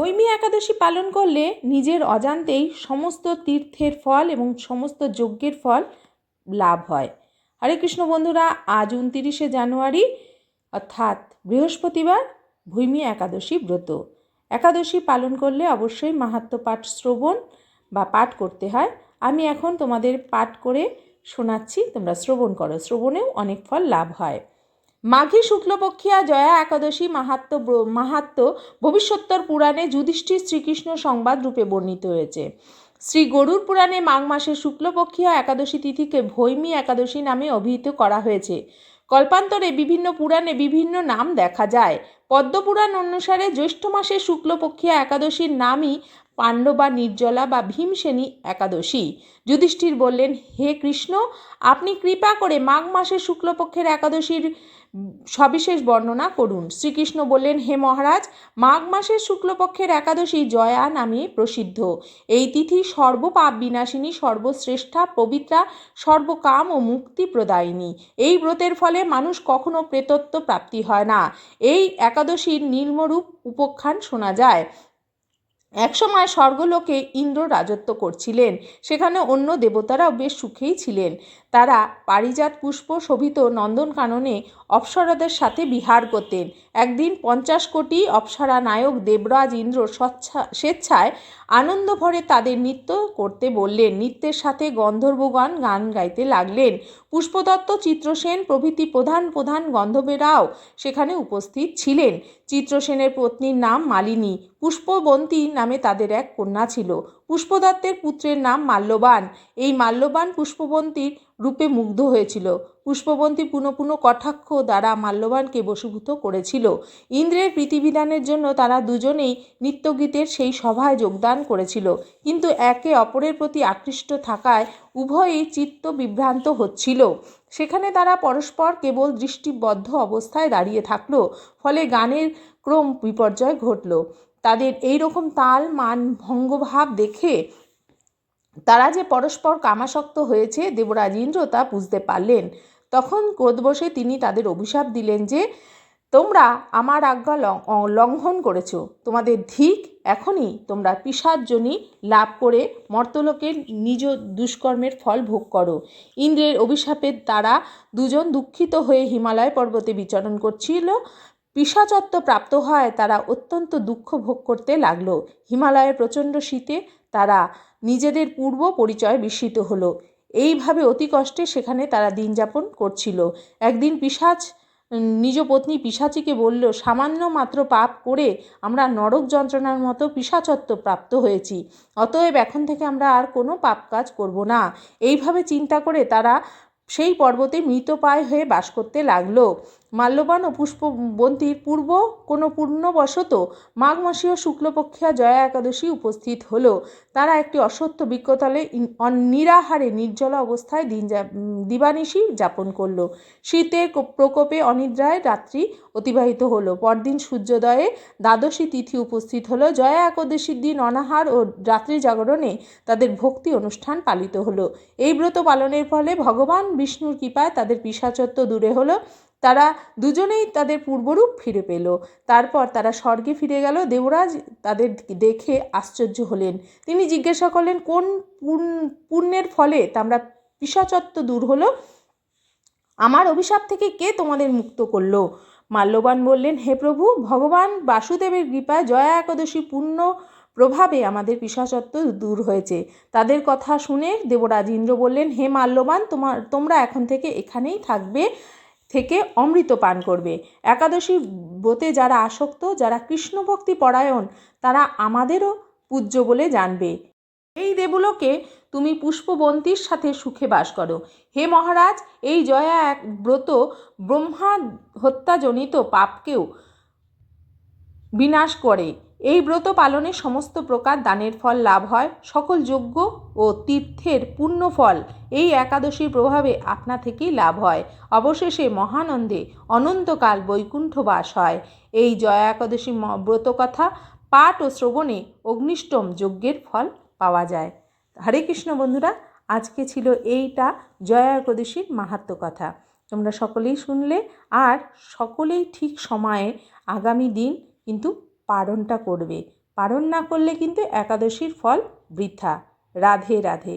হৈমী একাদশী পালন করলে নিজের অজান্তেই সমস্ত তীর্থের ফল এবং সমস্ত যজ্ঞের ফল লাভ হয়। হরে কৃষ্ণ বন্ধুরা, আজ উনতিরিশে জানুয়ারি, অর্থাৎ বৃহস্পতিবার ভূমি একাদশী ব্রত। একাদশী পালন করলে অবশ্যই মাহাত্ম পাঠ শ্রবণ বা পাঠ করতে হয়। আমি এখন তোমাদের পাঠ করে শোনাচ্ছি, তোমরা শ্রবণ করো। শ্রবণেও অনেক ফল লাভ হয়। মাঘী শুক্লপক্ষিয়া জয়া একাদশী মাহাত্ম মাহাত্ম ভবিষ্যোত্তর পুরাণে যুধিষ্ঠির শ্রীকৃষ্ণ সংবাদ রূপে বর্ণিত হয়েছে। শ্রী গরুর পুরাণে মাঘ মাসের শুক্লপক্ষিয়া একাদশী তিথিকে ভৈমী একাদশী নামে অভিহিত করা হয়েছে। কল্পান্তরে বিভিন্ন পুরাণে বিভিন্ন নাম দেখা যায়। পদ্মপুরাণ অনুসারে জ্যৈষ্ঠ মাসের শুক্লপক্ষিয়া একাদশীর নামই পাণ্ডবা নির্জলা বা ভীমসেনী একাদশী। যুধিষ্ঠির বললেন, হে কৃষ্ণ, আপনি কৃপা করে মাঘ মাসের শুক্লপক্ষের একাদশীর সবিশেষ বর্ণনা করুন। শ্রীকৃষ্ণ বললেন, হে মহারাজ, মাঘ মাসের শুক্লপক্ষের একাদশী জয়া নামে প্রসিদ্ধ। এই তিথি সর্বপাপ বিনাশিনী, সর্বশ্রেষ্ঠা, পবিত্রা, সর্বকাম ও মুক্তি প্রদায়িনী। এই ব্রতের ফলে মানুষ কখনো প্রেতত্ব প্রাপ্তি হয় না। এই একাদশীর নীলমরূপ উপখ্যান শোনা যায়। একসময় স্বর্গলোকে ইন্দ্র রাজত্ব করছিলেন। সেখানে অন্য দেবতারাও বেশ সুখেই ছিলেন। তারা পারিজাত পুষ্প শোভিত নন্দনকাননে অপ্সরাদের সাথে বিহার করতেন। একদিন পঞ্চাশ কোটি অপ্সরা নায়ক দেবরাজ ইন্দ্র স্বচ্ছা স্বেচ্ছায় আনন্দ ভরে তাদের নৃত্য করতে বললেন। নৃত্যের সাথে গন্ধর্বগণ গান গাইতে লাগলেন। পুষ্পদত্ত, চিত্রসেন প্রভৃতি প্রধান প্রধান গন্ধবেরাও সেখানে উপস্থিত ছিলেন। চিত্রসেনের পত্নীর নাম মালিনী। পুষ্পবন্তী নামে তাদের এক কন্যা ছিল। পুষ্পদত্তের পুত্রের নাম মাল্যবান। এই মাল্যবান পুষ্পবন্তীর রূপে মুগ্ধ হয়েছিল। পুষ্পবন্তী পুনঃ পুনঃ কটাক্ষ দ্বারা মাল্যবানকে বশীভূত করেছিল। ইন্দ্রের প্রীতিবিধানের জন্য তারা দুজনেই নৃত্যগীতের সেই সভায় যোগদান করেছিল। কিন্তু একে অপরের প্রতি আকৃষ্ট থাকায় উভয়ই চিত্ত বিভ্রান্ত হচ্ছিল। সেখানে তারা পরস্পর কেবল দৃষ্টিবদ্ধ অবস্থায় দাঁড়িয়ে থাকল, ফলে গানের ক্রম বিপর্যয় ঘটল। তাদের এই রকম তাল মান ভঙ্গভাব দেখে তারা যে পরস্পর কামাসক্ত হয়েছে, দেবরাজ ইন্দ্র তা বুঝতে পারলেন। তখন ক্রোধবশে তিনি তাদের অভিশাপ দিলেন যে, তোমরা আমার আজ্ঞা লঙ্ঘন করেছ। তোমাদের ধিক এখনই তোমরা পিসার্জনী লাভ করে মর্তলোকের নিজ দুষ্কর্মের ফল ভোগ করো। ইন্দ্রের অভিশাপের দ্বারা দুজন দুঃখিত হয়ে হিমালয় পর্বতে বিচরণ করছিল। পিসাচত্ব প্রাপ্ত হয় তারা অত্যন্ত দুঃখ ভোগ করতে লাগল। হিমালয়ের প্রচণ্ড শীতে তারা নিজেদের পূর্ব পরিচয় বিস্মিত হলো। এইভাবে অতি কষ্টে সেখানে তারা দিন যাপন করছিল। একদিন পিসাচ নিজ পত্নী পিসাচিকে বলল, সামান্য মাত্র পাপ করে আমরা নরক যন্ত্রণার মতো পিসাচত্ব প্রাপ্ত হয়েছি। অতএব এখন থেকে আমরা আর কোনো পাপ কাজ করব না। এইভাবে চিন্তা করে তারা সেই পর্বতে মৃতপায় হয়ে বাস করতে লাগল। মাল্যবান ও পুষ্পবন্তীর পূর্ব কোনো পূর্ণবশত মাঘ মাসীয় শুক্লপক্ষিয়া জয়া একাদশী উপস্থিত হলো। তারা একটি অসত্য বৃক্ষতলে নিরাহারে নির্জলা অবস্থায় দিন দিবানিশি যাপন করল। শীতের প্রকোপে অনিদ্রায় রাত্রি অতিবাহিত হলো। পরদিন সূর্যোদয়ে দ্বাদশী তিথি উপস্থিত হলো। জয়া একাদশীর দিন অনাহার ও রাত্রি জাগরণে তাদের ভক্তি অনুষ্ঠান পালিত হলো। এই ব্রত পালনের ফলে ভগবান বিষ্ণুর কৃপায় তাদের পিসাচত্ব দূরে হলো। তারা দুজনেই তাদের পূর্বরূপ ফিরে পেল। তারপর তারা স্বর্গে ফিরে গেল। দেবরাজ তাদের দেখে আশ্চর্য হলেন। তিনি জিজ্ঞাসা করলেন, কোন পুণ্য- পুণ্যের ফলে তোমরা পিসাচত্ব দূর হলো? আমার অভিশাপ থেকে কে তোমাদের মুক্ত করল? মাল্যবান বললেন, হে প্রভু, ভগবান বাসুদেবের কৃপায় জয়া একাদশী পূর্ণ প্রভাবে আমাদের পিসাচত্ব দূর হয়েছে। তাদের কথা শুনে দেবরাজ ইন্দ্র বললেন, হে মাল্যবান, তোমার, তোমরা এখন থেকে এখানেই থাকবে। থেকে অমৃত পান করবে। একাদশী ব্রতে যারা আসক্ত, যারা কৃষ্ণভক্তি পরায়ণ, তারা আমাদেরও পূজ্য বলে জানবে। এই দেবলোকে তুমি পুষ্পবন্তীর সাথে সুখে বাস করো। হে মহারাজ, এই জয়া এক ব্রত ব্রহ্মা হত্যাজনিত পাপকেও বিনাশ করে। এই ব্রত পালনে সমস্ত প্রকার দানের ফল লাভ হয়। সকল যজ্ঞ ও তীর্থের পুণ্য ফল এই একাদশীর প্রভাবে আপনা থেকেই লাভ হয়। অবশেষে মহানন্দে অনন্তকাল বৈকুণ্ঠ বাস হয়। এই জয়া একাদশী ম- ব্রত কথা পাঠ ও শ্রবণে অগ্নিষ্টম যজ্ঞের ফল পাওয়া যায়। হরে কৃষ্ণ বন্ধুরা, আজকে ছিল এইটা জয়া একাদশীর মাহাত্ম কথা। তোমরা সকলেই শুনলে, আর সকলেই ঠিক সময়ে আগামী দিন কিন্তু পালনটা করবে। পারণ না করলে কিন্তু একাদশীর ফল বৃথা। রাধে রাধে।